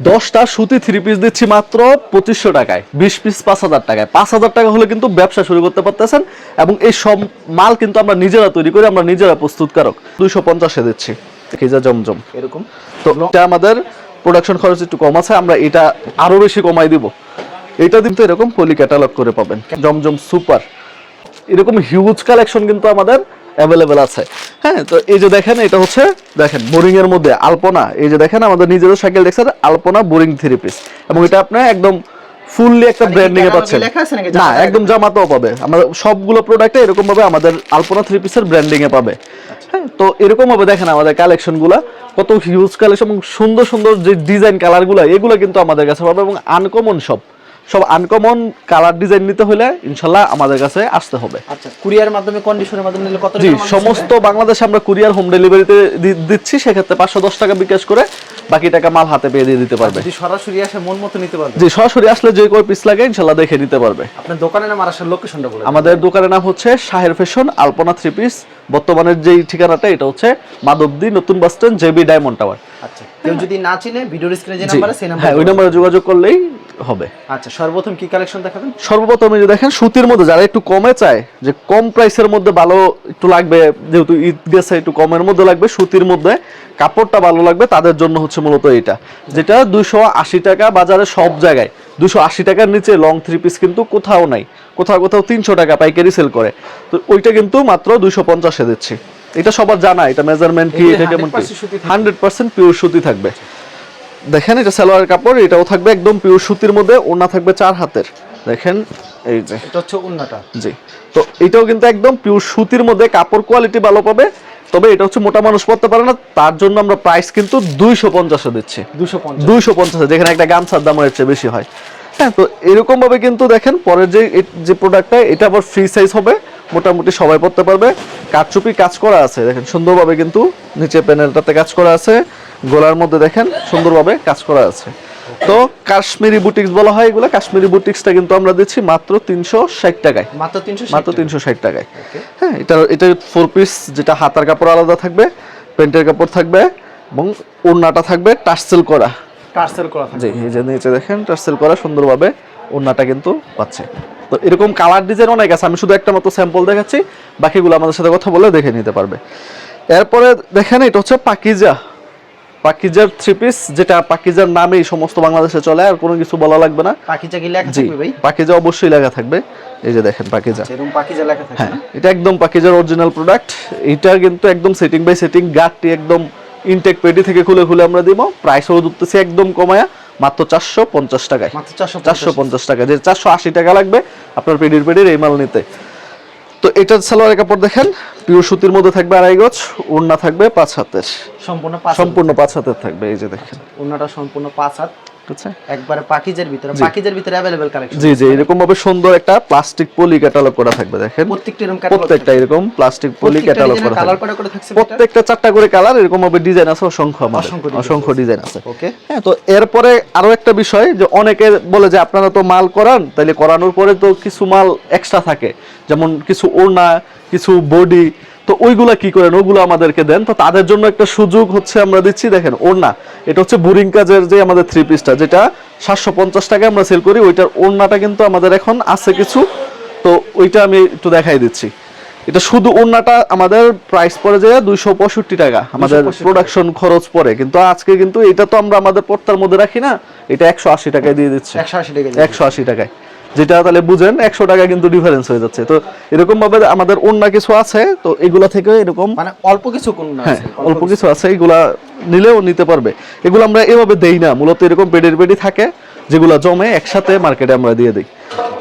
দশটা সুতি three piece দিচ্ছি মাত্র পঁচিশশো টাকায়। বিশ পিস পাঁচ হাজার টাকায়। পাঁচ হাজার টাকা হলে কিন্তু ব্যবসা শুরু করতে পারতেছেন এবং এই সব মাল কিন্তু আমরা নিজেরা তৈরি করি আমরা নিজেরা প্রস্তুতকারক দুইশো পঞ্চাশে দিচ্ছি। খিজা জমজম। এরকম। তো এটা আমাদের প্রোডাকশন খরচ একটু কম আছে আমরা এটা আরও বেশি কমাই দিব। এটা কিন্তু এরকম পলি ক্যাটালগ করে পাবেন। জমজম সুপার এরকম হিউজ কালেকশন কিন্তু আমাদের অ্যাভেলেবেল আছে। হ্যাঁ তো এই যে দেখেন এটা হচ্ছে দেখেন বোরিং এর মধ্যে আলপনা। এই যে দেখেন আমাদের নিজেরও সাইকেল দেখছেন আলপনা বোরিং থ্রি পিস এবং এটা আপনি একদম ফুললি একটা মানে ব্র্যান্ডিং এ পাচ্ছেন? না একদম জামাতেও পাবে। আমাদের সবগুলো প্রোডাক্টে এরকম ভাবে আমাদের আলপনা থ্রি পিসের ব্র্যান্ডিং এ পাবে। হ্যাঁ তো এরকম ভাবে দেখেন আমাদের কালেকশনগুলা কত হিউজ কালেকশন এবং সুন্দর সুন্দর যে ডিজাইন কালারগুলা এগুলো কিন্তু আমাদের কাছে পাবে এবং আনকমন সব সব আনকমন কালার ডিজাইন নিতে হলে ইনশাল্লাহ আমাদের কাছে আসতে হবে। আচ্ছা কুরিয়ার মাধ্যমে কন্ডিশনের মাধ্যমে নিলে কত জি সমস্ত বাংলাদেশে আমরা কুরিয়ার হোম ডেলিভারিতে দিচ্ছি সেক্ষেত্রে পাঁচশো দশ টাকা বিকাশ করে বাকি টাকা মাল হাতে পেয়ে দিয়ে দিতে পারবে। সরাসরি আসে মন মতো নিতে পারবে? জি সরাসরি আসলে যে কয় পিস লাগে ইনশাল্লাহ দেখে নিতে পারবে। আপনার দোকানের নাম আর আসার লোকেশনটা বলে আমাদের দোকানের নাম হচ্ছে শাহের ফ্যাশন আলপনা থ্রি পিস বর্তমানের যেই ঠিকানাটা এটা হচ্ছে মাধবদী নতুন bus stand JB diamond tower. আচ্ছা কেউ যদি না চিনে ভিডিও স্ক্রিনে যে নাম্বার আছে সেই হ্যাঁ ওই নাম্বার নাম্বারে যোগাযোগ করলেই হবে। আচ্ছা সর্বপ্রথম কি কালেকশন দেখাবেন? সর্বপ্রথম যে দেখেন সুতির মধ্যে যারা একটু কমে চায় যে কম প্রাইসের মধ্যে ভালো একটু লাগবে যেহেতু ঈদ গেছে একটু কমের মধ্যে লাগবে সুতির মধ্যে কাপড়টা ভালো লাগবে তাদের জন্য হচ্ছে মূলত এটা। যেটা দুশো আশি টাকা বাজারে সব জায়গায়। দুশো আশি টাকার নিচে লং থ্রি পিস কিন্তু কোথাও নাই। কোথাও কোথাও তিনশো টাকা পাইকারি সেল করে। তো ওইটা কিন্তু মাত্র দুশো পঞ্চাশে দিচ্ছি। এটা সবার জানা এটা মেজারমেন্ট কি এটা কেমন 100% সুতি থাকবে। হান্ড্রেড পার্সেন্ট পিওর সুতি থাকবে। দেখেন এটা সালোয়ার কাপড় এটাও থাকবে একদম পিওর সুতির মধ্যে ওনা থাকবে চার হাতের। দেখেন এই যে। এটা হচ্ছে উন্নাটা জি। তো এটাও কিন্তু একদম পিওর সুতির মধ্যে কাপড় কোয়ালিটি ভালো পাবে। তবে এটা হচ্ছে মোটা মানুষ পড়তে পারে না তার জন্য আমরা প্রাইস কিন্তু দুইশো পঞ্চাশে দিচ্ছি। দুইশো পঞ্চাশে। যেখানে একটা গামছার দাম এর চেয়ে বেশি হয়। হ্যাঁ তো এরকম ভাবে কিন্তু দেখেন পরের যে যে প্রোডাক্টটা এটা আবার ফ্রি সাইজ হবে মোটামুটি সবাই পড়তে পারবে। কারচুপি কাজ করা আছে দেখেন সুন্দরভাবে কিন্তু নিচে প্যানেলটাতে কাজ করা আছে। গোলার মধ্যে দেখেন সুন্দরভাবে কাজ করা আছে। তো কাশ্মীরি বুটিক্স বলা হয় এগুলো। কাশ্মীরি বুটিক্সটা কিন্তু আমরা দিচ্ছি মাত্র তিনশো ষাট টাকায়। মাত্র তিনশো মাত্র তিনশো ষাট টাকায়। হ্যাঁ এটা এটা ফোর পিস যেটা হাতার কাপড় আলাদা থাকবে প্যান্টের কাপড় থাকবে এবং ওড়নাটা থাকবে টার্সেল করা। টার্সেল করা জি এই যে নিচে দেখেন টার্সেল করা সুন্দরভাবে ওড়নাটা কিন্তু পাচ্ছে। তো এরকম কালার ডিজাইন অনেক আছে আমি শুধু একটা মতো স্যাম্পল দেখাচ্ছি বাকিগুলো আমাদের সাথে কথা বলে দেখে নিতে পারবে। এরপরে দেখেন এটা হচ্ছে পাকিজা। পাকিজার থ্রি পিস যেটা পাকিজার নামেই সমস্ত বাংলাদেশে চলে আর কোনো কিছু বলা লাগবে না। পাখিচা কি লেখা থাকবে ভাই? পাকিজা অবশ্যই লেখা থাকবে। এই যে দেখেন পাকিজা। আচ্ছা, এরকম পাখিচা লেখা থাকবে হ্যাঁ এটা একদম পাকিজার অরিজিনাল প্রোডাক্ট এটা কিন্তু একদম সেটিং বাই সেটিং গাঠটি একদম ইনটেক পেটি থেকে খুলে খুলে আমরা দিব। প্রাইসও দিতেছি একদম কমায়া মাত্র চারশো পঞ্চাশ টাকায়। চারশো পঞ্চাশ। টাকা যে চারশো আশি টাকা লাগবে আপনার পেডির পেডির এই মাল নিতে। তো এটার সালোয়ারের কাপড় দেখেন পিওর সুতির মধ্যে থাকবে আড়াই গজ ওড়না থাকবে পাঁচ হাতের সম্পূর্ণ পাঁচ সম্পূর্ণ পাঁচ হাতের থাকবে এই যে দেখেন। ওড়নাটা সম্পূর্ণ পাঁচ হাত। ঠিক আছে একবারে পাখিজের ভিতরে পাখিজের ভিতরে অ্যাভেলেবেল কালেকশন জি জি এরকম ভাবে সুন্দর একটা প্লাস্টিক পলি ক্যাটালগ করা থাকবে দেখেন। প্রত্যেকটা এরকম প্রত্যেকটা এরকম প্লাস্টিক পলি ক্যাটালগ করা কালার করা করে থাকছে প্রত্যেকটা চারটা করে কালার এরকম ভাবে ডিজাইন আছে অসংখ্য আমাদের অসংখ্য ডিজাইন আছে। ওকে হ্যাঁ তো এরপরে আরও একটা বিষয় যে অনেকে বলে যে আপনারা তো মাল করান তাইলে করানোর পরে তো কিছু মাল এক্সট্রা থাকে। যেমন কিছু ওড়না কিছু বডি তো ওইগুলা কি করেন? ওগুলো আমাদেরকে দেন। তো তাদের জন্য একটা সুযোগ হচ্ছে আমরা দিচ্ছি। দেখেন ওড়না। এটা হচ্ছে বোরিং কাজের যে আমাদের থ্রি পিসটা যেটা সাতশো পঞ্চাশ টাকায় আমরা সেল করি। ওইটার ওড়নাটা কিন্তু আমাদের এখন আছে কিছু। তো ওইটা আমি একটু দেখাই দিচ্ছি। এটা শুধু ওড়নাটা আমাদের প্রাইস পড়ে যায় দুইশো পঁয়ষট্টি টাকা। আমাদের প্রোডাকশন খরচ পড়ে। কিন্তু আজকে কিন্তু এটা তো আমরা আমাদের পর্তার মধ্যে রাখি না। এটা একশো আশি টাকায় দিয়ে দিচ্ছে। একশো আশি টাকা একশো আশি টাকায়। যেটা তাহলে বুঝেন একশো টাকা কিন্তু ডিফারেন্স হয়ে যাচ্ছে। তো এরকম ভাবে আমাদের অন্য কিছু আছে তো এগুলা থেকে এরকম মানে অল্প কিছু হ্যাঁ অল্প কিছু। আছে এগুলা নিলেও নিতে পারবে। এগুলো আমরা এভাবে দেই না মূলত এরকম পেডের পেডি থাকে যেগুলো জমে একসাথে মার্কেটে আমরা দিয়ে দিই।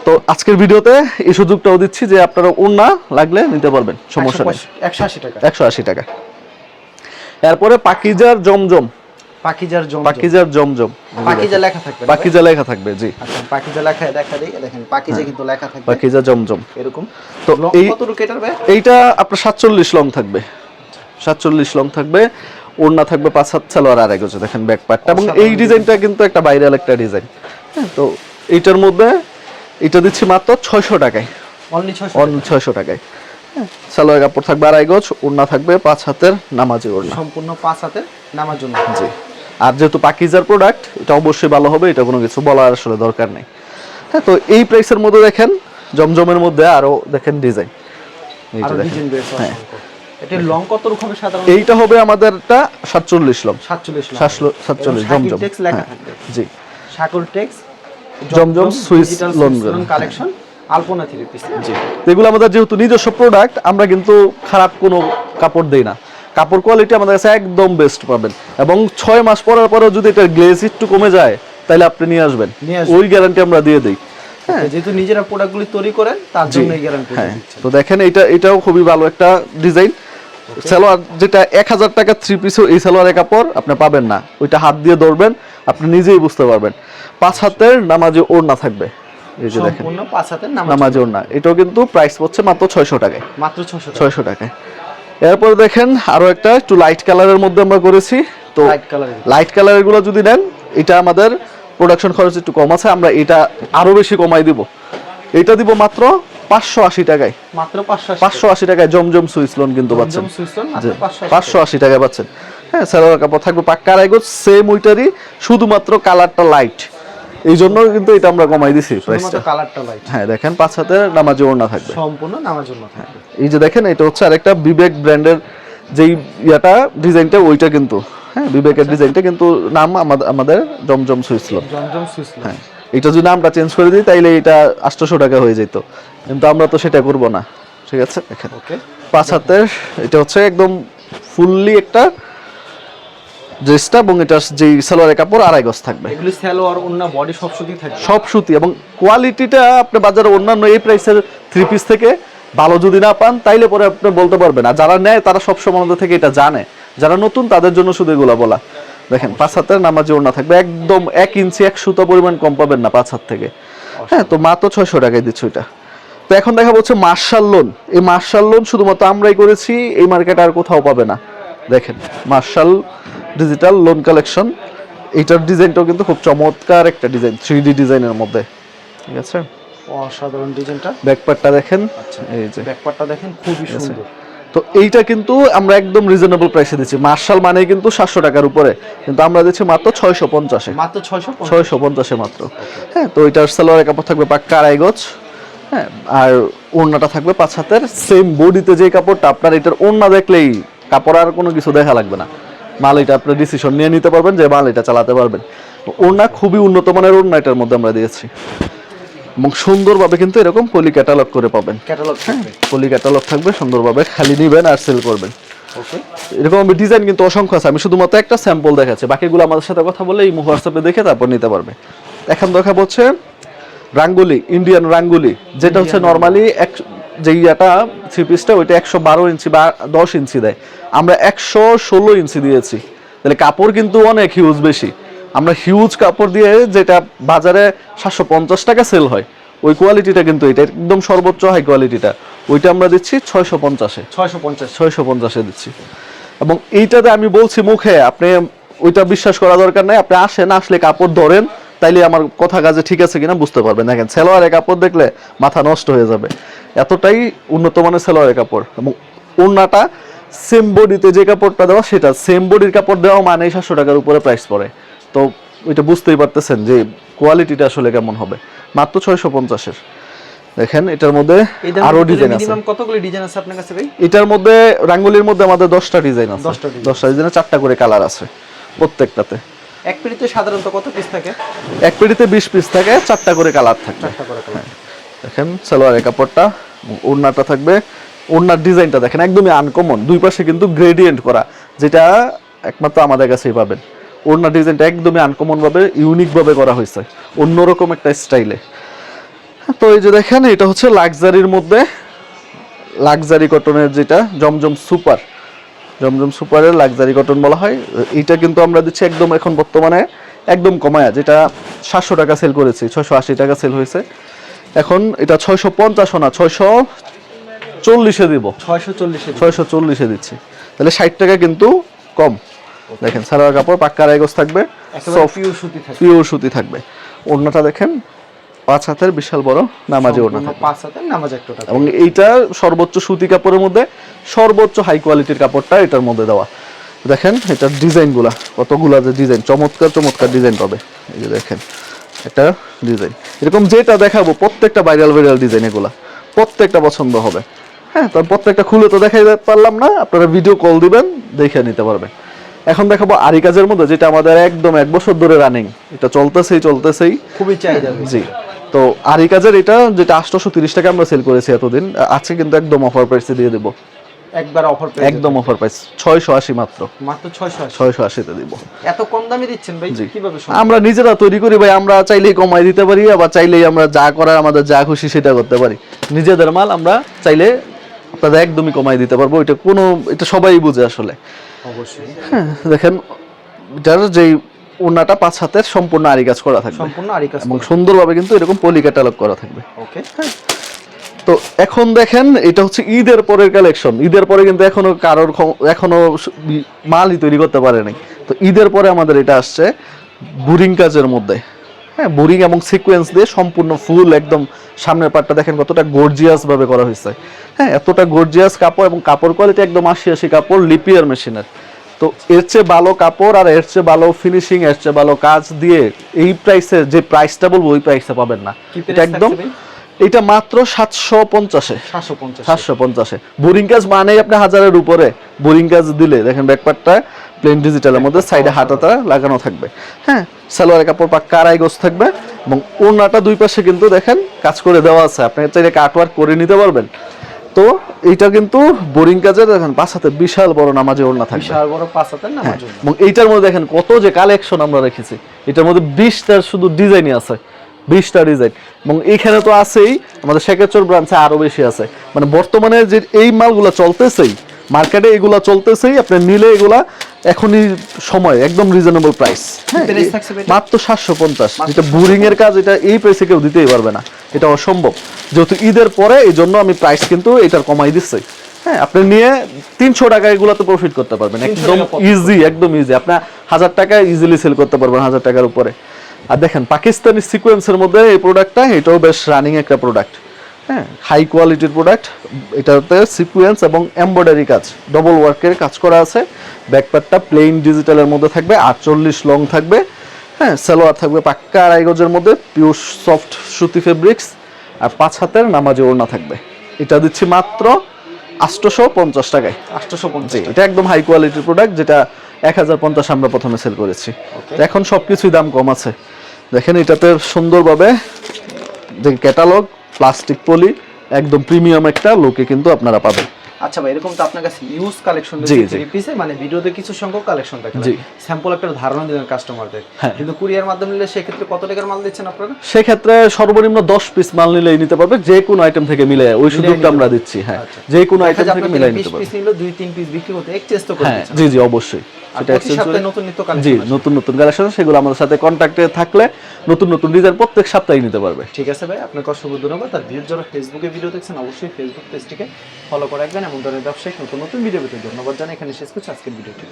তো আজকের ভিডিওতে এই সুযোগটাও দিচ্ছি যে আপনারা ওড়না লাগলে নিতে পারবেন সমস্যা নেই। একশো আশি টাকা। একশো আশি টাকা। এরপরে পাকিজার জমজম। পাখিজার জম পাকিজার জমজম পাখিজা লেখা থাকবে পাকিজা লেখা থাকবে জি। আচ্ছা পাখিজা লেখা দেখা দিই দেখেন পাখিজা কিন্তু লেখা থাকবে। পাকিজা জমজম। এরকম। তো এই কত ভাই? এইটা আপনার সাতচল্লিশ লং থাকবে। সাতচল্লিশ লং থাকবে। ওড়না থাকবে পাঁচ হাত সালোয়ার আর দেখেন ব্যাক পার্টটা এবং এই ডিজাইনটা কিন্তু একটা ভাইরাল একটা ডিজাইন। হ্যাঁ। তো এইটার মধ্যে এটা দিচ্ছি মাত্র ছয়শো টাকায়। অনলি ছয়শো টাকায়। হ্যাঁ সালোয়ার কাপড় থাকবে আড়াই গজ ওড়না থাকবে পাঁচ হাতের নামাজি ওড়না। সম্পূর্ণ পাঁচ হাতের নামার জন্য জি। আর যেহেতু পাকিজার প্রোডাক্ট এটা অবশ্যই ভালো হবে এটা কোনো কিছু বলার আসলে দরকার নেই। হ্যাঁ তো এই প্রাইসের মধ্যে দেখেন জমজমের মধ্যে আরও দেখেন ডিজাইন এই আরও যে দেখেন হ্যাঁ। অসংখ্য। লং কত হবে সাধারণত? এইটা হবে আমাদেরটা সাতচল্লিশ 47 লং সাতশো- সাতচল্লিশ জমজম। লেখা হ্যাঁ, থাকবে। জি। টেক্স জমজম Swiss collection Alpana three piece জি। এগুলো আমাদের যেহেতু নিজস্ব প্রোডাক্ট আমরা কিন্তু খারাপ কোনো কাপড় দেই না। কাপড় কোয়ালিটি আমাদের কাছে একদম বেস্ট পাবেন। এবং ছয় মাস পরার পরেও যদি এটা গ্লেজ একটু কমে যায় তাহলে আপনি নিয়ে আসবেন। ওই গ্যারান্টি আমরা দিয়ে দিই। যেহেতু নিজেরা প্রোডাক্টগুলি তৈরি করেন তার জন্য গ্যারান্টি হ্যাঁ। তো দেখেন এটা এটাও খুবই ভালো একটা ডিজাইন সালোয়ার যেটা এক হাজার টাকা থ্রি পিসও এই সালোয়ারের কাপড় আপনি পাবেন না। ওইটা হাত দিয়ে ধরবেন আপনি নিজেই বুঝতে পারবেন। পাঁচ হাতের নামাজে ওড়না থাকবে। এই যে দেখেন। নামাজে ওড়না। এটাও কিন্তু প্রাইস পড়ছে মাত্র ছয়শো টাকায়। মাত্র 600 ছয়শো টাকায়। এরপর দেখেন আরও একটা একটু লাইট কালারের মধ্যে আমরা করেছি। তো লাইট কালারেরগুলো যদি নেন এটা আমাদের প্রোডাকশন খরচ একটু কম আছে আমরা এটা আরও বেশি কমাই দিব। এটা দিব মাত্র পাঁচশো আশি টাকায়। মাত্র 500 পাঁচশো আশি টাকায় জমজম সুইস লোন কিন্তু পাচ্ছেন। জমজম সুইসন মাত্র 500 পাঁচশো আশি টাকায় পাচ্ছেন। হ্যাঁ সালোয়ার কাপড় থাকবে পাক্কা আড়াইগো সেম উইটারই শুধুমাত্র কালারটা লাইট এই জন্য কিন্তু এটা আমরা কমাই দিছি প্রাইসটা কালারটা লাইট হ্যাঁ দেখেন পাঁচ হাতে নামাজে ওড়না থাকবে। সম্পূর্ণ নামার জন্য থাকবে। এই যে দেখেন এটা হচ্ছে আরেকটা বিবেক ব্র্যান্ডের যেই ইয়াটা ডিজাইনটা ওইটা কিন্তু। হ্যাঁ বিবেকের ডিজাইনটা কিন্তু নাম আমাদের আমাদের জমজম সুইসল জমজম সুইসন হ্যাঁ এটা যদি নামটা চেঞ্জ করে দিই তাইলে এটা আটশোশো টাকা হয়ে যেত। কিন্তু আমরা তো সেটা করব না। ঠিক আছে? দেখেন। ওকে পাঁচ হাতের এটা হচ্ছে একদম ফুললি একটা ড্রেসটা এবং এটা যে সালোয়ারের কাপড় আড়াই গজ থাকবে। এগুলি সালোয়ার অন্য বডি সব সুতি থাকবে। সব সুতি এবং কোয়ালিটিটা আপনি বাজারে অন্যান্য এই প্রাইসের থ্রি পিস থেকে ভালো যদি না পান তাইলে পরে আপনি বলতে পারবেন। আর যারা নেয় তারা সব সময় আমাদের থেকে এটা জানে। যারা নতুন তাদের জন্য শুধু এগুলা বলা। দেখেন পাঁচ হাতের নামাজি ওড়না থাকবে। একদম এক ইঞ্চি এক সুতা পরিমাণ কম পাবেন না পাঁচ হাত থেকে। হ্যাঁ তো মাত্র ছয়শো টাকায় দিচ্ছ এটা তো এখন দেখা হচ্ছে মার্শাল লোন এই মার্শাল লোন শুধুমাত্র আমরাই করেছি এই মার্কেট আর কোথাও পাবে না। দেখেন মার্শাল ডিজিটাল লোন কালেকশন এইটার ডিজাইনটাও কিন্তু খুব চমৎকার একটা ডিজাইন থ্রি ডি ডিজাইনের মধ্যে। ঠিক আছে? অসাধারণ ডিজাইনটা। ব্যাকপার্টটা দেখেন এই যে। ব্যাকপার্টটা দেখেন খুবই সুন্দর। তো এইটা কিন্তু আমরা একদম রিজনেবল প্রাইসে দিচ্ছি। মার্শাল মানে কিন্তু সাতশো টাকার উপরে কিন্তু আমরা দিচ্ছি মাত্র ছয়শো পঞ্চাশে। মাত্র 650 ছয়শো পঞ্চাশে মাত্র। হ্যাঁ তো ওইটার সালোয়ারের কাপড় থাকবে পাক্কা আড়াই গজ হ্যাঁ আর ওড়নাটা থাকবে পাঁচ হাতের। সেম বডিতে যে কাপড়টা আপনার এটার ওড়না দেখলেই কাপড় আর কোনো কিছু দেখা লাগবে না। মাল এটা আপনি ডিসিশন নিয়ে নিতে পারবেন যে মাল এটা চালাতে পারবেন। ওড়না খুবই উন্নত মানের ওড়না এটার মধ্যে আমরা দিয়েছি। এবং সুন্দরভাবে কিন্তু এরকম পলি ক্যাটালগ করে পাবেন। ক্যাটালগ থাকবে। পলি ক্যাটালগ থাকবে সুন্দরভাবে খালি নিবেন আর সেল করবেন। এরকম ডিজাইন কিন্তু অসংখ্য আছে। আমি শুধুমাত্র একটা স্যাম্পল দেখাচ্ছি। বাকিগুলো আমাদের সাথে কথা বলে এই হোয়াটসঅ্যাপে দেখে তারপর নিতে পারবে। এখন দেখা হচ্ছে রাঙ্গুলি ইন্ডিয়ান রাঙ্গুলি যেটা হচ্ছে নর্মালি এক যে ইয়াটা থ্রি পিসটা ওইটা একশো বারো ইঞ্চি বা দশ ইঞ্চি দেয়। আমরা একশো ষোলো ইঞ্চি দিয়েছি। তাহলে কাপড় কিন্তু অনেক হিউজ বেশি। আমরা হিউজ কাপড় দিয়ে যেটা বাজারে সাতশো পঞ্চাশ টাকা সেল হয় ওই কোয়ালিটিটা কিন্তু এটা একদম সর্বোচ্চ হাই কোয়ালিটিটা ওইটা আমরা দিচ্ছি ছয়শো পঞ্চাশে। 650 ছয়শো পঞ্চাশে দিচ্ছি। এবং এইটাতে আমি বলছি মুখে আপনি ওইটা বিশ্বাস করা দরকার নাই। আপনি আসেন আসলে কাপড় ধরেন তাইলে আমার কথা কাজে ঠিক আছে কিনা বুঝতে পারবেন। দেখেন সেলোয়ারের কাপড় দেখলে মাথা নষ্ট হয়ে যাবে। এতটাই উন্নত মানের সেলোয়ারের কাপড়। এবং ওড়নাটা সেম বডিতে যে কাপড়টা দেওয়া সেটা সেম বডির কাপড় দেওয়া মানে সাতশো টাকার উপরে প্রাইস পড়ে। তো ওইটা বুঝতেই পারতেছেন যে কোয়ালিটিটা আসলে কেমন হবে। মাত্র ছয়শো পঞ্চাশের। দেখেন এটার মধ্যে আরও ডিজাইন আছে। মিনিমাম কতগুলো ডিজাইন আছে আপনার কাছে ভাই? এটার মধ্যে রাঙ্গুলির মধ্যে আমাদের দশটা ডিজাইন আছে। 10টা design। দশটা ডিজাইনের চারটা করে কালার আছে প্রত্যেকটাতে। এক পেটিতে সাধারণত কত পিস থাকে? এক পেটিতে বিশ পিস থাকে চারটা করে কালার থাকবে চারটা করে কালার দেখেন সালোয়ারের কাপড়টা ওড়নাটা থাকবে। ওড়নার ডিজাইনটা দেখেন একদমই আনকমন দুই পাশে কিন্তু গ্রেডিয়েন্ট করা যেটা একমাত্র আমাদের কাছেই পাবেন। ওড়নার ডিজাইনটা একদমই আনকমন ভাবে ইউনিক ভাবে করা হয়েছে অন্যরকম একটা স্টাইলে তো এই যে দেখেন এটা হচ্ছে লাক্সারির মধ্যে লাক্সারি কটনের যেটা জমজম সুপার জমজম সুপারের লাক্সারি কটন বলা হয়। এইটা কিন্তু আমরা দিচ্ছি একদম এখন বর্তমানে একদম কমায়া যেটা সাতশো টাকা সেল করেছি ছয়শো আশি টাকা সেল হয়েছে। এখন এটা ছয়শো পঞ্চাশও না ছয়শো চল্লিশে দিব। ছয়শো চল্লিশে ছয়শো চল্লিশে দিচ্ছি। তাহলে ষাট টাকা কিন্তু কম। দেখেন সালোয়ার কাপড় পাক্কা রাইগস থাকবে পিওর সুতি পিওর সুতি থাকবে। ওড়নাটা দেখেন পাঁচ হাতের বিশাল বড় নামাজি পাঁচ হাতে নামাজ একটা এবং এইটা সর্বোচ্চ সুতি কাপড়ের মধ্যে সর্বোচ্চ হাই কোয়ালিটির কাপড়টা এটার মধ্যে দেওয়া। দেখেন এটার ডিজাইনগুলা কতগুলা যে ডিজাইন চমৎকার চমৎকার ডিজাইন পাবে। এই যে দেখেন একটা ডিজাইন। এরকম যেটা দেখাবো প্রত্যেকটা ভাইরাল ভাইরাল ডিজাইন এগুলা প্রত্যেকটা পছন্দ হবে। হ্যাঁ তার প্রত্যেকটা খুলে তো দেখাই পারলাম না আপনারা ভিডিও কল দিবেন দেখে নিতে পারবেন। এখন দেখাবো আরি কাজের মধ্যে যেটা আমাদের একদম এক বছর ধরে রানিং এটা চলতেছেই চলতেছেই। খুবই চাহিদা জি। তো আরি কাজের এটা যেটা আটশোশো তিরিশ টাকা আমরা সেল করেছি এতদিন আজকে কিন্তু একদম অফার প্রাইসে দিয়ে দেবো। একবার অফার একদম অফার প্রাইস ছয়শো আশি মাত্র। মাত্র ছয়শো ছয়শো আশিতে দিব। এত কম দামে দিচ্ছেন ভাই। কীভাবে আমরা নিজেরা তৈরি করি ভাই আমরা চাইলেই কমাই দিতে পারি আবার চাইলেই আমরা যা করার আমাদের যা খুশি সেটা করতে পারি। নিজেদের মাল আমরা চাইলে আপনাদের একদমই কমাই দিতে পারব এটা কোনো এটা সবাই বুঝে আসলে। অবশ্যই। হ্যাঁ দেখেন এটার যেই ওনাটা পাঁচ হাতের সম্পূর্ণ আরি কাজ করা থাকবে। সম্পূর্ণ আরি কাজ এবং সুন্দরভাবে কিন্তু এরকম পলি ক্যাটালগ করা থাকবে। ওকে। তো এখন দেখেন এটা হচ্ছে ঈদের পরের কালেকশন ঈদের পরে কিন্তু এখনও কারোর এখনও মালই তৈরি করতে পারে নাই। তো ঈদের পরে আমাদের এটা আসছে বুরিং কাজের মধ্যে। হ্যাঁ বুরিং এবং সিকোয়েন্স দিয়ে সম্পূর্ণ ফুল একদম সামনের পার্টটা দেখেন কতটা গর্জিয়াস ভাবে করা হয়েছে। হ্যাঁ এতটা গর্জিয়াস কাপড় এবং কাপড় কোয়ালিটি একদম আশি আশি কাপড় লিপিয়ার মেশিনের তো এর চেয়ে ভালো কাপড় আর এর চেয়ে ভালো ফিনিশিং এর চেয়ে ভালো কাজ দিয়ে এই প্রাইসে যে প্রাইসটা বলব ওই প্রাইসে পাবেন না। এটা একদম এটা মাত্র সাতশো পঞ্চাশে। সাতশো পঞ্চাশে। বোরিং কাজ মানেই আপনি হাজারের উপরে বোরিং কাজ দিলে। দেখেন ব্যাকপার্টটা প্লেন ডিজিটালের মধ্যে সাইডে হাতাটা লাগানো থাকবে। হ্যাঁ সালোয়ারের কাপড় পাক্কা আড়াই গোছ থাকবে এবং ওড়নাটা দুই পাশে কিন্তু দেখেন কাজ করে দেওয়া আছে। আপনি চাইলে কাটওয়ার্ক করে নিতে পারবেন। তো এইটা কিন্তু বোরিং কাজের দেখেন পাঁচ হাতে বিশাল বড় নামাজি ওড়না থাকবে। বিশাল বড় পাঁচ নামার হ্যাঁ, এবং এইটার মধ্যে দেখেন কত যে কালেকশন আমরা রেখেছি। এটার মধ্যে বিশটার শুধু ডিজাইনই আছে বিশটা ডিজাইন এবং এইখানে তো আছেই আমাদের শেখাচর ব্রাঞ্চে আরও বেশি আছে। মানে বর্তমানে যে এই মালগুলো চলতেছেই মার্কেটে এগুলা চলতেছেই আপনি নিলে এগুলা এখনই সময় একদম রিজনেবল প্রাইস ভাই এটা? মাত্র সাতশো পঞ্চাশ। যেটা বুরিং এর কাজ এটা এই প্রাইসে কেউ দিতেই পারবে না। এটা অসম্ভব। যেহেতু ঈদের পরে এই জন্য আমি প্রাইস কিন্তু এটার কমাই দিচ্ছি। হ্যাঁ আপনি নিয়ে তিনশো টাকা এগুলোতে প্রফিট করতে পারবেন। একদম ইজি একদম ইজি আপনার হাজার টাকা ইজিলি সেল করতে পারবেন হাজার টাকার উপরে। আর দেখেন পাকিস্তানি সিকোয়েন্সের মধ্যে এই প্রোডাক্টটা এটাও বেশ রানিং একটা প্রোডাক্ট হ্যাঁ হাই কোয়ালিটির প্রোডাক্ট এটাতে সিকোয়েন্স এবং এমব্রয়ডারি কাজ ডবল ওয়ার্কের কাজ করা আছে। ব্যাকপ্যাকটা প্লেন ডিজিটালের মধ্যে থাকবে আটচল্লিশ লং থাকবে। হ্যাঁ সালোয়ার থাকবে পাক্কা আড়াই গজের মধ্যে পিওর সফট সুতি ফেব্রিক্স আর পাঁচ হাতের নামাজে ওড়না থাকবে। এটা দিচ্ছি মাত্র আটশোশো পঞ্চাশ টাকায়। আটশোশো জি পঞ্চাশ এটা একদম হাই কোয়ালিটির প্রোডাক্ট যেটা এক হাজার পঞ্চাশ আমরা প্রথমে সেল করেছি। এখন সব কিছুই দাম কম আছে। দেখেন এটাতে সুন্দরভাবে যে ক্যাটালগ প্লাস্টিক পলি একদম প্রিমিয়াম একটা লোকে কিন্তু আপনারা পাবেন। আচ্ছা ভাই এরকম তো আপনার কাছে ইউজ কালেকশন রয়েছে মানে ভিডিওতে কিছু সংখ্যক কালেকশন থাকে। স্যাম্পল একটা ধারণা দিলেন কাস্টমারদের হ্যাঁ। কিন্তু কুরিয়ার মাধ্যমে নিলে সেক্ষেত্রে কত টাকার মাল দিচ্ছেন আপনারা? সেক্ষেত্রে সর্বনিম্ন দশ পিস মাল নিলেই নিতে পারবে যে কোনো আইটেম থেকে মিলে ওই সুযোগটা আমরা দিচ্ছি হ্যাঁ। আচ্ছা। যে কোনো আইটেম থেকে মিলে নিতে পারবে। পিস নিলে দুই তিন পিস বিক্রি হতে এক্সচেঞ্জ তো করে হ্যাঁ জি জি অবশ্যই। নতুন জি নতুন নতুন কালেকশন সেগুলো আমাদের সাথে কন্ট্যাক্টে থাকলে নতুন নতুন ডিজাইন প্রত্যেক সপ্তাহে নিতে পারবে। ঠিক আছে ভাই আপনাকে অসংখ্য ধন্যবাদ। আর ভিডিও যারা ফেসবুকে ভিডিও দেখছেন অবশ্যই ফেসবুক পেজটিকে ফলো করে রাখবেন। এমন ধরনের ব্যবসায়িক নতুন নতুন ভিডিও পেতে ধন্যবাদ জানাই। এখানে শেষ করছি আজকের ভিডিওটি